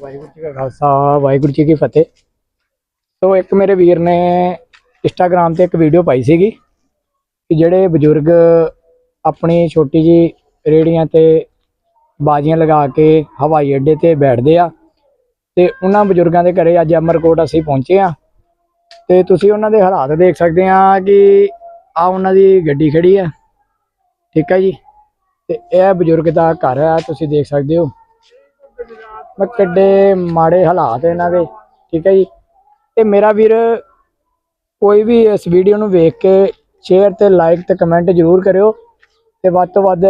ਵਾਹਿਗੁਰੂ ਜੀ ਕਾ ਖਾਲਸਾ, ਵਾਹਿਗੁਰੂ ਜੀ ਕੀ ਫਤਿਹ। ਸੋ ਇੱਕ ਮੇਰੇ ਵੀਰ ਨੇ ਇੰਸਟਾਗ੍ਰam ਤੇ ਇੱਕ ਵੀਡੀਓ ਪਾਈ ਸੀਗੀ ਕਿ ਜਿਹੜੇ ਬਜ਼ੁਰਗ ਆਪਣੀ ਛੋਟੀ ਜੀ ਰੇੜੀਆਂ ਤੇ ਬਾਜੀਆਂ ਲਗਾ ਕੇ ਹਵਾਈ ਅੱਡੇ ਤੇ ਬੈਠਦੇ ਆ ਤੇ ਉਹਨਾਂ ਬਜ਼ੁਰਗਾਂ ਦੇ ਘਰੇ ਅੱਜ ਅਮਰਕੋਟ ਅਸੀਂ ਪਹੁੰਚੇ ਆ। ਤੇ ਤੁਸੀਂ ਉਹਨਾਂ ਦੇ ਹਾਲਾਤ ਦੇਖ ਸਕਦੇ ਆ ਕਿ ਆ ਉਹਨਾਂ ਦੀ ਗੱਡੀ ਖੜੀ ਆ। ਠੀਕ ਹੈ ਜੀ? ਤੇ ਇਹ ਬਜ਼ੁਰਗ ਦਾ ਘਰ ਆ, ਤੁਸੀਂ ਦੇਖ ਸਕਦੇ ਹੋ। ਮੈਂ ਕਿੱਡੇ ਮਾੜੇ ਹਾਲਾਤ ਇਹਨਾਂ ਦੇ, ਠੀਕ ਹੈ ਜੀ। ਤੇ ਮੇਰਾ ਵੀਰ, ਕੋਈ ਵੀ ਇਸ ਵੀਡੀਓ ਨੂੰ ਵੇਖ ਕੇ ਸ਼ੇਅਰ ਤੇ ਲਾਈਕ ਤੇ ਕਮੈਂਟ ਜ਼ਰੂਰ ਕਰਿਓ ਤੇ ਵੱਧ ਤੋਂ ਵੱਧ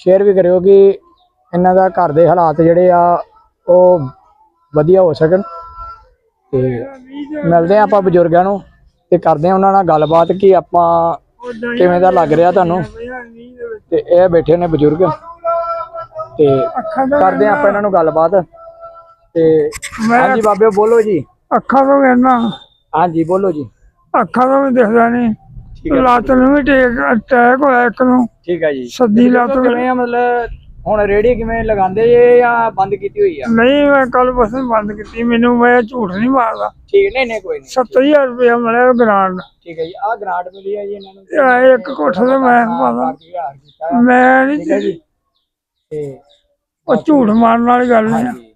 ਸ਼ੇਅਰ ਵੀ ਕਰਿਓ ਕਿ ਇਹਨਾਂ ਦਾ ਘਰ ਦੇ ਹਾਲਾਤ ਜਿਹੜੇ ਆ, ਉਹ ਵਧੀਆ ਹੋ ਸਕਣ। ਤੇ ਮਿਲਦੇ ਆ ਆਪਾਂ ਬਜ਼ੁਰਗਾਂ ਨੂੰ ਤੇ ਕਰਦੇ ਆ ਉਹਨਾਂ ਨਾਲ ਗੱਲਬਾਤ ਕਿ ਆਪਾਂ ਕਿਵੇਂ ਦਾ ਲੱਗ ਰਿਹਾ ਤੁਹਾਨੂੰ। ਤੇ ਇਹ ਬੈਠੇ ਨੇ ਬਜ਼ੁਰਗ। ਤੇ ਕਰਦੇ ਆ ਆਪਾਂ ਇਹਨਾਂ ਨੂੰ ਗੱਲਬਾਤ। ਤੇ ਹਾਂਜੀ ਬਾਬਿਓ ਬੋਲੋ ਜੀ। ਅੱਖਾਂ ਤੋਂ ਵੇਖਣਾ ਹਾਂਜੀ ਬੋਲੋ ਜੀ। ਅੱਖਾਂ ਤੋਂ ਵੀ ਦਿਖਦਾ ਨਹੀਂ ਲੱਤ ਨੂੰ ਵੀ ਟੇਕ ਅਟੈਕ ਹੋਇਆ ਇੱਕ ਨੂੰ। ਠੀਕ ਹੈ ਜੀ। ਸੱਦੀ ਲੱਤ ਕਿਵੇਂ ਆ ਮਤਲਬ ਹੁਣ ਰੇੜੀ ਕਿਵੇਂ ਲਗਾਉਂਦੇ ਜੇ ਜਾਂ ਬੰਦ ਕੀਤੀ ਹੋਈ ਆ? ਨਹੀਂ ਮੈਂ ਕੱਲ ਬਸ ਬੰਦ ਕੀਤੀ। ਮੈਨੂੰ ਮੈਂ ਝੂਠ ਨਹੀਂ ਮਾਰਦਾ। ਠੀਕ ਨਹੀਂ ਨਹੀਂ ਕੋਈ ਨਹੀਂ। 70000 ਰੁਪਇਆ ਮਿਲਿਆ ਗ੍ਰਾਂਟ। ਠੀਕ ਹੈ ਜੀ। ਆਹ ਗ੍ਰਾਂਟ ਮਿਲੀ ਹੈ ਜੀ ਇਹਨਾਂ ਨੂੰ। ਇੱਕ ਕੋਠੇ ਤੇ ਮੈਂ ਪਾਦਾ ਆ। ਮੈਂ ਨਹੀਂ ਜੀ। ਤੇ ਉਹ ਝੂਠ ਮਾਰਨ ਵਾਲੀ ਗੱਲ ਨਹੀਂ। ਹਾਂਜੀ।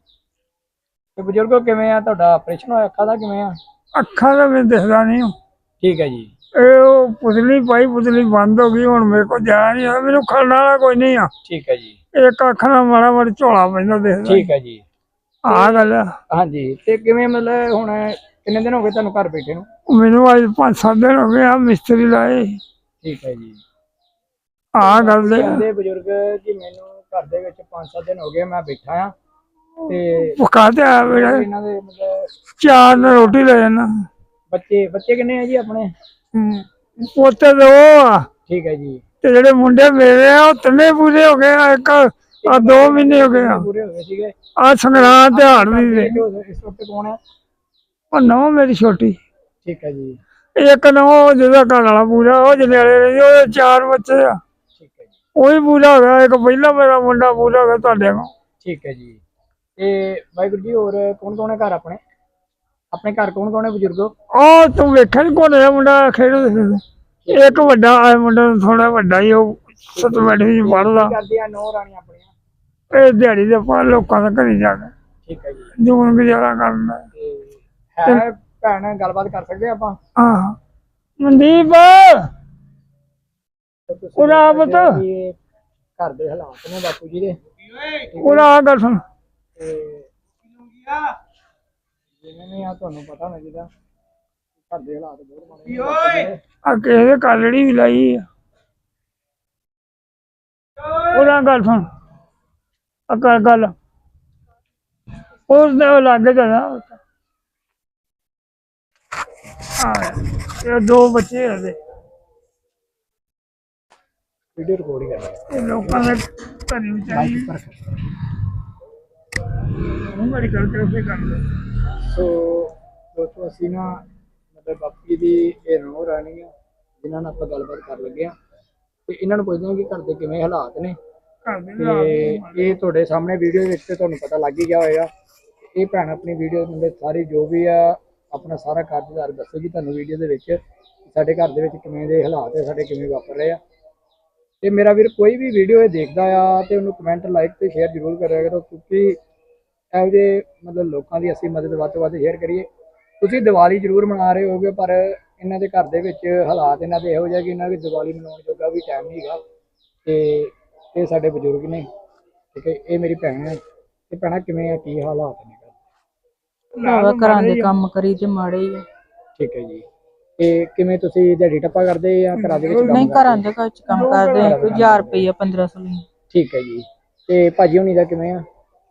ਤੇ ਬਜ਼ੁਰਗੋ ਕਿਵੇਂ ਆ ਤੁਹਾਡਾ ਆਪਰੇਸ਼ਨ ਹੋਇਆ? ਅੱਖਾਂ ਦਾ ਕਿਵੇਂ ਆ? ਅੱਖਾਂ ਦਾ ਵੀ ਦਿਖਦਾ ਨਹੀਂ। ਠੀਕ ਹੈ ਜੀ। ਇਹ ਉਹ ਪੁਤਲੀ ਪਾਈ ਪੁਤਲੀ ਬੰਦ ਹੋ ਗਈ ਹੁਣ ਮੇਰੇ ਕੋਲ ਜਾ ਨਹੀਂ ਆ ਮੈਨੂੰ ਖੜਨ ਵਾਲਾ ਕੋਈ ਨਹੀਂ ਆ। ਠੀਕ ਹੈ ਜੀ। ਇੱਕ ਅੱਖ ਨਾਲ ਮਾੜਾ ਮਾੜਾ ਝੋਲਾ ਪੈਂਦਾ ਦਿਖਦਾ ਠੀਕ ਹੈ ਜੀ। ਆ ਗੱਲ ਆ। ਹਾਂਜੀ। ਤੇ ਕਿਵੇਂ ਮਤਲਬ ਹੁਣ ਕਿੰਨੇ ਦਿਨ ਹੋ ਗਏ ਤੁਹਾਨੂੰ ਘਰ ਬੈਠੇ ਨੂੰ? ਮੈਨੂੰ ਅੱਜ ਪੰਜ ਸੱਤ ਦਿਨ ਹੋ ਗਏ ਆ ਮਿਸਤਰੀ ਲਾਏ। ਠੀਕ ਹੈ ਜੀ। ਆ ਗੱਲ ਦੇ ਕਹਿੰਦੇ ਬਜ਼ੁਰਗ ਕਿ ਮੈਨੂੰ ਘਰ ਦੇ ਵਿੱਚ 5-7 ਦਿਨ ਹੋ ਗਏ ਮੈਂ ਬੈਠਾ ਆ ਤੇ ਪਕਾ ਤੇ ਆ ਮੇਰਾ ਇਹਨਾਂ ਦੇ ਮਤਲਬ ਚਾਰ ਨਾਲ ਰੋਟੀ ਲੈ ਜਾਣਾ। ਬੱਚੇ ਬੱਚੇ ਕਿੰਨੇ ਆ ਜੀ ਆਪਣੇ? ਪੋਤੇ ਦੇ ਉਹ ਆ। ਠੀਕ ਹੈ ਜੀ। ਤੇ ਜਿਹੜੇ ਮੁੰਡੇ ਮੇਰੇ ਆ ਉਹ ਤਿੰਨੇ ਪੂਰੇ ਹੋ ਗਏ ਆ ਇੱਕ ਆ ਦੋ ਮਹੀਨੇ ਹੋ ਗਏ ਆ। ਪੂਰੇ ਹੋ ਗਏ ਸੀਗੇ। ਆ ਸੰਗਰਾਂਦ ਤੇ ਹਾੜ ਦੀ ਦੇ ਇਸ ਵਕਤ ਕੌਣ ਹੈ ਉਹ ਨੌ ਮੇਰੀ ਛੋਟੀ। ਠੀਕ ਹੈ ਜੀ। ਇੱਕ ਨੌ ਜਿਹਦਾ ਘਰ ਵਾਲਾ ਪੂਰਾ ਉਹ ਜਨੇਲੇ ਰਹੀ ਉਹਦੇ ਚਾਰ ਬੱਚੇ ਆ। ਉਹ ਵੀ ਪੂਰਾ ਹੋ ਗਿਆ ਇੱਕ ਪਹਿਲਾ ਮੇਰਾ ਮੁੰਡਾ ਪੂਰਾ ਹੋ ਗਿਆ ਤੁਹਾਡੇ ਕੋਲ। ਠੀਕ ਹੈ ਜੀ। ਤੇ ਵਾਹਿਗੁਰੂ ਜੀ ਹੋਰ ਕੌਣ ਕੌਣ ਹੈ ਘਰ ਆਪਣੇ? ਆਪਣੇ ਘਰ ਕੌਣ ਕੌਣ ਹੈ ਬਜ਼ੁਰਗੋ? ਉਹ ਤੂੰ ਵੇਖਿਆ ਨੀ ਕੋਨੇ ਮੁੰਡਾ ਖੇਡਦੇ ਇੱਕ ਵੱਡਾ ਆ ਮੁੰਡਾ ਥੋੜਾ ਵੱਡਾ ਹੀ ਉਹ ਸਤਵੰਡ ਵਿੱਚ ਪੜਦਾ ਕੀ ਕਰਦੇ ਆ? ਨੌ ਰਾਣੀਆਂ ਆਪਣੀਆਂ। ਇਹ ਦਿਹਾੜੀ ਦੇ ਪਾ ਲੋਕਾਂ ਦੇ ਘਰੇ ਜਾ ਕੇ ਠੀਕ ਹੈ ਜੀ। ਜੂਨ ਗੁਜ਼ਾਰਾ ਕਰਨਾ। ਤੇ ਹੈ ਭੈਣ ਗੱਲਬਾਤ ਕਰ ਸਕਦੇ ਆਪਾਂ? ਹਾਂ। ਮਨਦੀਪ! ਤੁਸੀਂ ਉਹਦਾ ਦੇਖ ਸਕਦੇ ਪਤਾ? ਹੋ ਕਿ ਇਹ ਘਰ ਦੇ ਹਾਲਾਤ ਨੇ ਬਾਪੂ ਜੀ ਦੇ। ਉਹਦਾ ਆ ਗੱਲ ਸੁਣ। ਤੇ ਜਿਵੇਂ ਵੀ ਆ ਤੁਹਾਨੂੰ ਪਤਾ ਹੋਣਾ ਜਿਹਦਾ ਘਰ ਦੇ ਹਾਲਾਤ ਬਹੁਤ ਮਾੜੇ ਨੇ। ਬਾਪੂ ਜੀ ਦੇ। ਆ ਕਿਸੇ ਦੇ ਕਾਲੜੀ ਵੀ ਲਾਈ ਆ। ਉਹਦਾ ਗੱਲ ਸੁਣ। ਆ ਕਰ ਗੱਲ। ਉਸ ਦੇ ਲਾਗੇ ਜਾਣਾ ਆ ਇਹ ਦੋ ਬੱਚੇ ਆ ਦੇ ਵੀਡੀਓ ਇਹ ਲੋਕਾਂ ਦੇ ਘਰੇ ਵਿਚਾਰੀ ਉਹ ਮੇਰੀ ਗੱਲ ਤੇ ਉਸੇ ਕਰਦੇ ਸੋ ਦੋਸਤੋ ਅਸੀਂ ਨਾ ਮਤਲਬ ਬਾਪੂ ਜੀ ਦੀ ਇਹ ਰੋ ਰਾਣੀ ਆ ਜਿਨ੍ਹਾਂ ਨਾਲ ਆਪਾਂ ਗੱਲਬਾਤ ਕਰ ਲੱਗੇ ਆ ਤੇ ਇਹਨਾਂ ਨੂੰ ਪੁੱਛਦੇ ਹਾਂ ਕਿ ਘਰ ਦੇ ਕਿਵੇਂ ਹਾਲਾਤ ਨੇ? ਘਰ ਦੇ ਤੇ ਇਹ ਤੁਹਾਡੇ ਸਾਹਮਣੇ ਵੀਡੀਓ ਵਿੱਚ ਤੇ ਤੁਹਾਨੂੰ ਪਤਾ ਲੱਗ ਹੀ ਗਿਆ ਹੋਵੇਗਾ ਇਹ ਭੈਣ ਆਪਣੀ ਵੀਡੀਓ ਦੇ ਸਾਰੀ ਜੋ ਵੀ ਆ ਆਪਣਾ ਸਾਰਾ ਕਾਰਜਦਾਰ ਦੱਸੇਗੀ ਤੁਹਾਨੂੰ ਵੀਡੀਓ ਦੇ ਵਿੱਚ ਸਾਡੇ ਘਰ ਦੇ ਵਿੱਚ ਕਿਵੇਂ ਦੇ ਹਾਲਾਤ ਹੈ ਸਾਡੇ ਕਿਵੇਂ ਵਾਪਰ ਰਹੇ ਆ। ਤੇ ਮੇਰਾ ਵੀਰ ਕੋਈ ਵੀ ਵੀਡੀਓ ਇਹ ਦੇਖਦਾ ਆ ਤੇ ਉਹਨੂੰ ਕਮੈਂਟ ਲਾਈਕ ਤੇ ਸ਼ੇਅਰ ਜ਼ਰੂਰ ਕਰਿਆ ਕਰੋ ਕਿਉਂਕਿ ਇਹੋ ਜਿਹੇ ਮਤਲਬ ਲੋਕਾਂ ਦੀ ਅਸੀਂ ਮਦਦ ਵੱਧ ਤੋਂ ਵੱਧ ਸ਼ੇਅਰ ਕਰੀਏ। ਤੁਸੀਂ ਦੀਵਾਲੀ ਜ਼ਰੂਰ ਮਨਾ ਰਹੇ ਹੋਗੇ ਪਰ ਇਹਨਾਂ ਦੇ ਘਰ ਦੇ ਵਿੱਚ ਹਾਲਾਤ ਇਹਨਾਂ ਦੇ ਇਹੋ ਜਿਹੇ ਕਿ ਇਹਨਾਂ ਦੀ ਦੀਵਾਲੀ ਮਨਾਉਣ ਜੋਗਾ ਵੀ ਟਾਈਮ ਨਹੀਂ ਹੈਗਾ ਤੇ ਇਹ ਸਾਡੇ ਬਜ਼ੁਰਗ ਨੇ ਠੀਕ ਹੈ ਇਹ ਮੇਰੀ ਭੈਣ ਹੈ ਤੇ ਭੈਣਾ ਕਿਵੇਂ ਆ ਕੀ ਹਾਲਾਤ ਨੇ? ਘਰ? ਭਰਾਵਾ ਘਰਾਂ ਦੇ ਕੰਮ ਕਰੀ ਤੇ ਮਾੜੇ ਹੀ ਆ। ਠੀਕ ਹੈ ਜੀ। ਤੇ ਕਿਵੇਂ ਤੁਸੀਂ ਦਿਹਾੜੀ ਟੱਪਾ ਕਰਦੇ ਜਾਂ ਘਰਾਂ ਦੇ ਵਿੱਚ ਕੰਮ ਨਹੀਂ ਕਰਦੇ? ਘਰਾਂ ਦੇ ਵਿੱਚ ਕੰਮ ਕਰਦੇ ਆ ਕੋਈ 1000 ਰੁਪਈਆ 1500 ਲਈ ਠੀਕ ਹੈ ਜੀ। ਤੇ ਭਾਜੀ ਹੁਣੀ ਦਾ ਕਿਵੇਂ ਆ?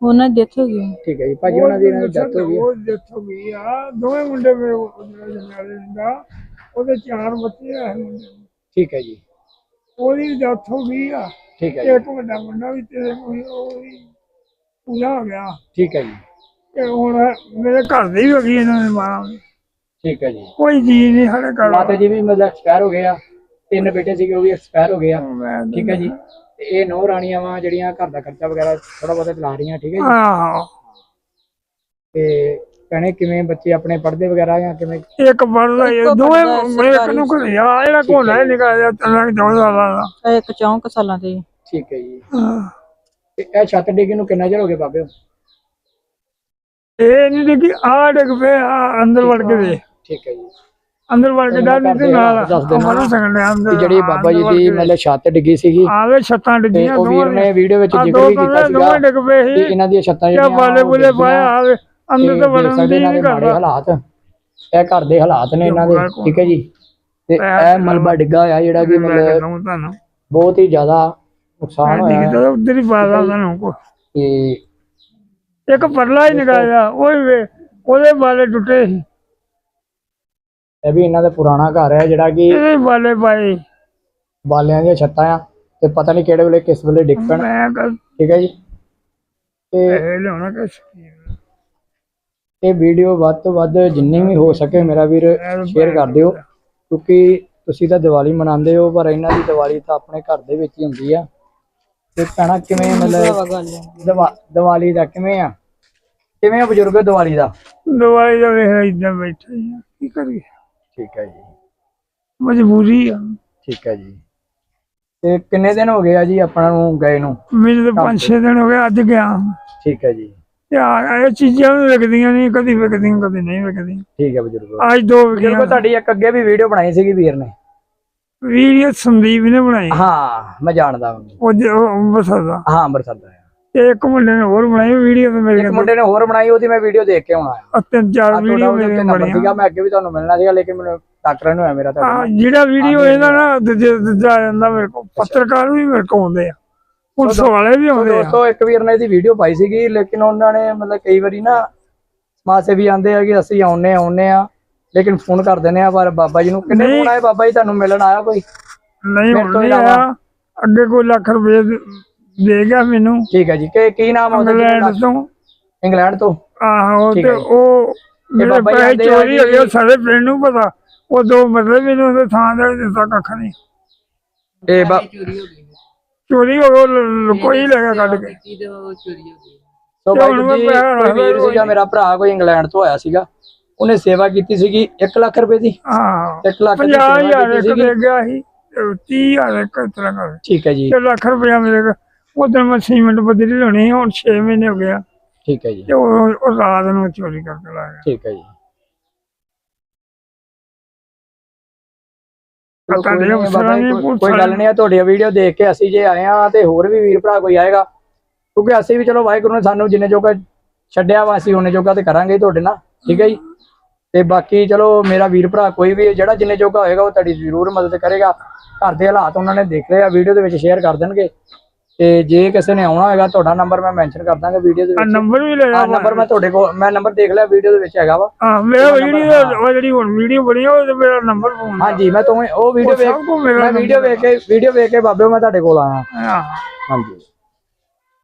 ਉਹਨਾਂ ਦੀ ਡੈਥ ਹੋ ਗਈ। ਠੀਕ ਹੈ ਜੀ। ਭਾਜੀ ਉਹਨਾਂ ਦੀ ਡੈਥ ਹੋ ਗਈ ਆ। ਉਹ ਡੈਥ ਹੋ ਗਈ ਆ। ਦੋਵੇਂ ਮੁੰਡੇ ਮੇਰੇ ਜਨਾਲੇ ਦਾ ਉਹਦੇ ਚਾਰ ਬੱਚੇ ਆ ਮੁੰਡੇ। ਠੀਕ ਹੈ ਜੀ। ਉਹਦੀ ਡੈਥ ਹੋ ਗਈ ਆ। ਠੀਕ ਹੈ ਜੀ। ਇੱਕ ਵੱਡਾ ਮੁੰਡਾ ਵੀ ਤੇਰੇ ਕੋਲ ਉਹ ਵੀ ਪੂਰਾ ਹੋ ਗਿਆ। ਠੀਕ ਹੈ ਜੀ। ਤੇ ਹੁਣ ਮੇਰੇ ਘਰ ਦੀ ਵੀ ਹੋ ਗਈ ਇਹਨਾਂ ਦੇ ਮਾਰਾਂ। ਠੀਕ ਹੈ ਜੀ। ਕੋਈ ਜੀ ਨਹੀਂ ਸਾਡੇ ਘਰ ਮਾਤਾ ਜੀ ਵੀ ਮਤਲਬ ਐਕਸਪਾਇਰ ਹੋ ਗਏ ਆ ਤਿੰਨ ਬੇਟੇ ਸੀਗੇ ਉਹ ਵੀ ਐਕਸਪਾਇਰ ਹੋ ਗਏ ਆ। ਠੀਕ ਹੈ ਜੀ। ਤੇ ਇਹ ਨੌ ਰਾਣੀਆਂ ਵਾ ਜਿਹੜੀਆਂ ਘਰ ਦਾ ਖਰਚਾ ਵਗੈਰਾ ਥੋੜਾ ਬਹੁਤਾ ਚਲਾ ਰਹੀਆਂ ਠੀਕ ਹੈ ਜੀ। ਆਹੋ ਤੇ ਭੈਣੇ ਕਿਵੇਂ ਬੱਚੇ ਆਪਣੇ ਪੜ੍ਹਦੇ ਵਗੈਰਾ ਜਾਂ ਕਿਵੇਂ? ਇੱਕ ਪੜਦਾ ਇਹ ਇੱਕੋ ਦੋਵੇਂ ਹੈ, ਸਰਕਾਰੀ ਨੂੰ ਆ ਜਿਹੜਾ ਕੋਲਾ ਹੈ ਨਿਕਾ ਜਾ। ਤਨਾਂ ਚੌਂ ਸਾਲਾਂ ਦਾ? ਇੱਕ ਚੌਂਕ ਸਾਲਾਂ ਤੇ। ਠੀਕ ਹੈ ਜੀ। ਹਾਂ। ਤੇ ਇਹ ਛੱਤ ਡਿੱਗੀ ਨੂੰ ਕਿੰਨਾ ਚਿਰ ਹੋ ਗਿਆ ਬਾਬੇ? ਇਹ ਨਹੀਂ ਦੇਖੀ ਆ ਡਿੱਗ ਪਏ ਆ ਅੰਦਰ ਵੜ ਕੇ ਦੇ ਠੀਕ ਹੈ ਜੀ। ਅੰਦਰ ਨਾਲ ਅਮਰ ਸੰਗਣ ਦੇ ਅੰਦਰ। ਕਿ ਜਿਹੜੀ ਬਾਬਾ ਜੀ ਦੀ ਮਤਲਬ ਛੱਤ ਡਿੱਗੀ ਸੀਗੀ। ਆਵੇ ਛੱਤਾਂ ਤੇ ਡਿੱਗੀਆਂ ਉਹ ਵੀਰ ਨੇ ਵੀਡੀਓ ਵਿੱਚ ਆ ਜ਼ਿਕਰ ਦੋ ਵੀ ਕੀਤਾ ਕਮਰੇ ਸੀਗਾ ਦੋਵੇਂ ਡਿੱਗ ਪਏ ਕਿ ਸੀ। ਇਹਨਾਂ ਦੀਆਂ ਛੱਤਾਂ ਕਿਆ ਜਿਹੜੀਆਂ ਬਾਲੇ ਉਹ ਬੁਲੇ ਡਿੱਗੀਆਂ ਪਾਇਆ ਆਵੇ। ਅੰਦਰ ਤੇ ਤਾਂ ਦੇਖ ਵੜਨ ਸਕਦੇ ਦੀ ਇਹਨਾਂ ਦੇ ਨਹੀਂ ਮਾੜੇ ਕਰਦਾ। ਹਾਲਾਤ। ਇਹ ਘਰ ਦੇ ਹਾਲਾਤ ਨੇ ਇਹਨਾਂ ਦੇ ਠੀਕ ਹੈ ਜੀ। ਤੇ ਇਹ ਮਲਬਾ ਡਿੱਗਾ ਹੋਇਆ ਜਿਹੜਾ ਕਿ ਮਤਲਬ ਬਹੁਤ ਹੀ ਜ਼ਿਆਦਾ ਨੁਕਸਾਨ ਹੋਇਆ। ਉਧਰ ਹੀ ਤੇ ਇੱਕ ਪਰਲਾ ਹੀ ਨਿਕਾਇਆ ਉਹ ਉਹਦੇ ਬਾਲੇ ਟੁੱਟੇ ਸੀ। ਇਹ ਵੀ ਇਹਨਾਂ ਦਾ ਪੁਰਾਣਾ ਘਰ ਹੈ ਜਿਹੜਾ ਕਿ ਇਹਦੇ ਬਾਲੇ ਪਾਏ ਬਾਲਿਆਂ ਦੀਆਂ ਛੱਤਾਂ ਆ ਤੇ ਪਤਾ ਨਹੀਂ ਕਿਹੜੇ ਵੇਲੇ ਕਿਸ ਵੇਲੇ ਡਿੱਗ ਪੈਣ ਮੈਂ ਕਹ ਠੀਕ ਹੈ ਜੀ? ਤੇ ਇਹ ਲਿਆਉਣਾ ਕਿ ਇਹ ਵੀਡੀਓ ਵੱਧ ਤੋਂ ਵੱਧ ਜਿੰਨੀ ਵੀ ਹੋ ਸਕੇ ਮੇਰਾ ਵੀਰ ਸ਼ੇਅਰ ਕਰ ਦਿਓ ਕਿਉਂਕਿ ਤੁਸੀਂ ਤਾਂ ਦੀਵਾਲੀ ਮਨਾਉਂਦੇ ਹੋ ਪਰ ਇਹਨਾਂ ਦੀ ਦੀਵਾਲੀ ਤਾਂ ਆਪਣੇ ਘਰ ਦੇ ਵਿੱਚ ਹੀ ਹੁੰਦੀ ਆ। ਤੇ ਭੈਣਾ ਕਿਵੇਂ ਮਤਲਬ ਹੈ। ਦੀਵਾ- ਦੀਵਾਲੀ ਦਾ ਕਿਵੇਂ ਆ? ਕਿਵੇਂ ਆ ਬਜ਼ੁਰਗ ਦੀਵਾਲੀ ਦਾ? ਦਵਾਈ ਦਾ ਵੇਖ ਇਦਾਂ ਬੈਠੇ ਆ। ਕੀ ਕਰੀਏ? ਠੀਕ ਹੈ ਜੀ। ਮਜਬੂਰੀ ਆ। ਠੀਕ ਹੈ ਜੀ। ਤੇ ਕਿੰਨੇ ਦਿਨ ਹੋ ਗਏ ਆ ਜੀ ਆਪਣਾ ਨੂੰ ਗਏ ਨੂੰ? ਮੈਨੂੰ ਤਾਂ ਪੰਜ ਛੇ ਦਿਨ ਹੋ ਗਏ ਅੱਜ ਗਿਆ। ਠੀਕ ਹੈ ਜੀ। ਆ ਇਹ ਚੀਜ਼ਾਂ ਵੀ ਵਿਕਦੀਆਂ ਨਹੀਂ ਕਦੀ ਵਿਕਦੀਆਂ ਕਦੀ ਨਹੀਂ ਵਿਕਦੀਆਂ। ਠੀਕ ਹੈ ਬਜ਼ੁਰਗ। ਅੱਜ ਦੋ ਬਜ਼ੁਰਗੋ ਵਿਕੀਆਂ ਤੁਹਾਡੀ ਇੱਕ ਅੱਗੇ ਵੀ ਵੀਡੀਓ ਬਣਾਈ ਸੀਗੀ ਵੀਰ ਨੇ। ਵੀਡੀਓ ਸੰਦੀਪ ਨੇ ਬਣਾਈ। ਹਾਂ ਮੈਂ ਜਾਣਦਾ। ਹਾਂ ਉਹ ਜ- ਉਹ ਅੰਮ੍ਰਿਤਸਰ ਦਾ। ਹਾਂ ਅੰਮ੍ਰਿਤਸਰ ਦਾ। ਤੇ ਇੱਕ ਮੁੰਡੇ ਨੇ ਹੋਰ ਬਣਾਈ ਵੀਡੀਓ ਤੇ ਮੇਰੇ ਇੱਕ ਮੁੰਡੇ ਨੇ ਹੋਰ ਬਣਾਈ ਉਹਦੀ ਮੈਂ ਵੀਡੀਓ ਦੇਖ ਕੇ ਆਉਣਾ ਆ। ਕੋਲ ਤਿੰਨ ਚਾਰ ਤੁਹਾਡਾ ਵੀਡੀਓ ਉਹਦੇ ਉੱਤੇ ਮੇਰੇ ਨੰਬਰ ਬਣੀਆਂ। ਸੀਗਾ ਮੈਂ ਅੱਗੇ ਵੀ ਤੁਹਾਨੂੰ ਮਿਲਣਾ ਸੀਗਾ ਲੇਕਿਨ ਮੈਨੂੰ ਡਾਕਟਰ ਨੇ ਹੋਇਆ ਮੇਰਾ ਤੁਹਾਡਾ ਜਿਹੜਾ ਵੀਡੀਓ ਇਹਦਾ ਨਾ ਦੂਜੇ ਦੂਜਾ ਜਾਂਦਾ ਮੇਰੇ ਕੋਲ। ਪੱਤਰਕਾਰ ਵੀ ਮੇਰੇ ਕੋਲ ਆਉਂਦੇ ਆ। ਪੁਲਿਸ ਵਾਲੇ ਵੀ ਆਉਂਦੇ ਆ। ਦੋਸਤੋ ਇੱਕ ਵੀਰ ਨੇ ਇਹਦੀ ਵੀਡੀਓ ਪਾਈ ਸੀਗੀ ਲੇਕਿਨ ਉਹਨਾਂ ਨੇ ਮਤਲਬ ਕਈ ਵਾਰੀ ਨਾ ਸਮਾਜ ਸੇਵੀ ਆਂਦੇ ਆ ਕਿ ਅਸੀਂ ਆਉਨੇ ਆਉਨੇ ਆ ਲੇਕਿਨ ਫੋਨ ਕਰ ਦਿੰਦੇ ਆ ਪਰ ਬਾਬਾ ਜੀ ਨੂੰ ਕਿੰਨੇ ਨਹੀਂ। ਫੋਨ ਆਏ? ਬਾਬਾ ਜੀ ਤੁਹਾਨੂੰ ਮਿਲਣ ਆਇਆ ਕੋਈ? ਨਹੀਂ ਮੇਰੇ ਹੁਣ ਨਹੀਂ ਇਲਾਵਾ- ਆਇਆ। ਅੱਗੇ ਕੋਈ ਲੱਖ ਰੁਪਏ ਦੇ- ਦੇ ਗਿਆ ਮੈਨੂੰ। ਠੀਕ ਹੈ ਜੀ। ਕਿ ਕੀ ਨਾਮ ਆ ਉਹਦਾ? ਇੰਗਲੈਂਡ ਤੋਂ? ਇੰਗਲੈਂਡ ਤੋਂ? ਆਹੋ ਠੀਕ ਤੇ ਹੈ ਜੀ। ਉਹ ਮੇਰੇ ਬਾਬਾ ਜੀ ਪੈਸੇ ਆਂਦੇ ਆ ਚੋਰੀ ਹੋ ਗਏ ਸਾਰੇ ਪਿੰਡ ਨੂੰ ਪਤਾ। ਉਹ ਦੋ ਮਤਲਬ ਮੈਨੂੰ ਉਹਦੇ ਥਾਂ ਦੇ ਦਿੱਤਾ ਕੱਖ ਨਹੀਂ। ਇਹ ਬਾ- ਚੋਰੀ ਹੋ ਗਈ ਉਹ ਕੋਈ ਲੈ ਗਿਆ ਕੱਢ ਕੇ। ਸੋ ਤੇ ਬਾਈ ਹੁਣ ਮੈਂ ਜੀ ਕੋਈ ਵੀਰ ਸੀਗਾ ਮੇਰਾ ਭਰਾ ਕੋਈ ਇੰਗਲੈਂਡ ਤੋਂ ਆਇਆ ਸੀਗਾ। ਉਹਨੇ ਸੇਵਾ ਕੀਤੀ ਸੀਗੀ 1 ਲੱਖ ਰੁਪਏ ਦੀ। ਹਾਂ 1 ਲੱਖ ਦੀ ਸੇਵਾ ਕੀਤੀ ਸੀਗੀ। ਗਿਆ ਸੀ ਤੇ ਤੀਹ ਹਜ਼ਾਰ ਇੱਕ ਇਸ ਤਰ੍ਹਾਂ ਕਰ। ਠੀਕ ਹੈ ਜੀ। ਤੇ ਲੱਖ ਰੁਪਇਆ ਮਿਲੇਗਾ ਉਦੋਂ ਮੈਂ ਸੀਮੈਂਟ ਬਦਲੀ ਲਾਉਣੀ ਸੀ, ਹੁਣ 6 ਮਹੀਨੇ ਹੋ ਗਿਆ ਠੀਕ ਹੈ ਜੀ। ਤੇ ਉਹ ਉਹ ਰਾਤ ਨੂੰ ਚੋਰੀ ਕਰਕੇ ਲਾ ਗਿਆ। ਠੀਕ ਹੈ ਜੀ। ਚਲੋ ਪਤਾ ਕੋਈ ਨਹੀਂ ਨਹੀਂ ਅਫਸਰਾਂ ਬਾਬਾ ਜੀ, ਨੇ ਕੋਈ- ਪੁਲਿਸ ਕੋਈ ਗੱਲ ਨਹੀਂ ਆ ਤੁਹਾਡੀ ਵੀਡੀਓ ਦੇਖ ਕੇ ਅਸੀਂ ਜੇ ਆਏ ਆ ਤੇ ਹੋਰ ਵੀ ਵੀਰ ਭਰਾ ਕੋਈ ਆਏਗਾ ਕਿਉਂਕਿ ਅਸੀਂ ਵੀ ਚਲੋ ਵਾਹਿਗੁਰੂ ਨੇ ਸਾਨੂੰ ਜਿੰਨੇ ਜੋਗਾ ਛੱਡਿਆ ਵਾ ਅਸੀਂ ਉਹਨੇ ਜੋਗਾ ਤੇ ਕਰਾਂਗੇ ਹੀ ਤੁਹਾਡੇ ਨਾਲ ਠੀਕ ਹੈ ਜੀ। ਤੇ ਬਾਕੀ ਚਲੋ ਮੇਰਾ ਵੀਰ ਭਰਾ ਕੋਈ ਵੀ ਜਿਹੜਾ ਜਿੰਨੇ ਜੋਗਾ ਹੋਏਗਾ ਉਹ ਤੁਹਾਡੀ ਜ਼ਰੂਰ ਮਦਦ ਕਰੇਗਾ। ਘਰ ਦੇ ਹਾਲਾਤ ਉਹਨਾਂ ਨੇ ਦੇਖ ਲਏ ਆ ਵੀਡੀਓ ਦੇ ਵਿੱਚ ਸ਼ੇਅਰ ਕਰ ਦੇਣਗੇ। ਤੇ ਜੇ ਕਿਸੇ ਨੇ ਆਉਣਾ ਹੋਏਗਾ ਤੁਹਾਡਾ ਨੰਬਰ ਮੈਂ ਮੈਂਸ਼ਨ ਕਰ ਦਾਂਗਾ ਵੀਡੀਓ ਦੇ ਆ ਵਿੱਚ। ਨੰਬਰ ਵੀ ਲੈ ਜਾ ਨੰਬਰ ਮੈਂ ਤੁਹਾਡੇ ਕੋਲ ਮੈਂ ਨੰਬਰ ਦੇਖ ਲਿਆ ਵੀਡੀਓ ਦੇ ਵਿੱਚ ਹੈਗਾ ਵਾ। ਹਾਂ ਮੇਰਾ ਵੀਡੀਓ ਉਹ ਜਿਹੜੀ ਹੁਣ ਵੀਡੀਓ ਬਣੀ ਆ, ਉਹ ਤੇ ਮੇਰਾ ਨੰਬਰ ਫੋਨ ਹਾਂਜੀ ਮੈਂ ਤੁਹਾਨੂੰ ਉਹ ਵੀਡੀਓ ਵੇਖ ਕੋ ਮੈਂ ਵੀਡੀਓ ਵੇਖ ਕੇ ਵੀਡੀਓ ਵੇਖ ਕੇ ਬਾਬੇ ਮੈਂ ਤੁਹਾਡੇ ਕੋਲ ਆਇਆ। ਹਾਂ। ਹਾਂਜੀ।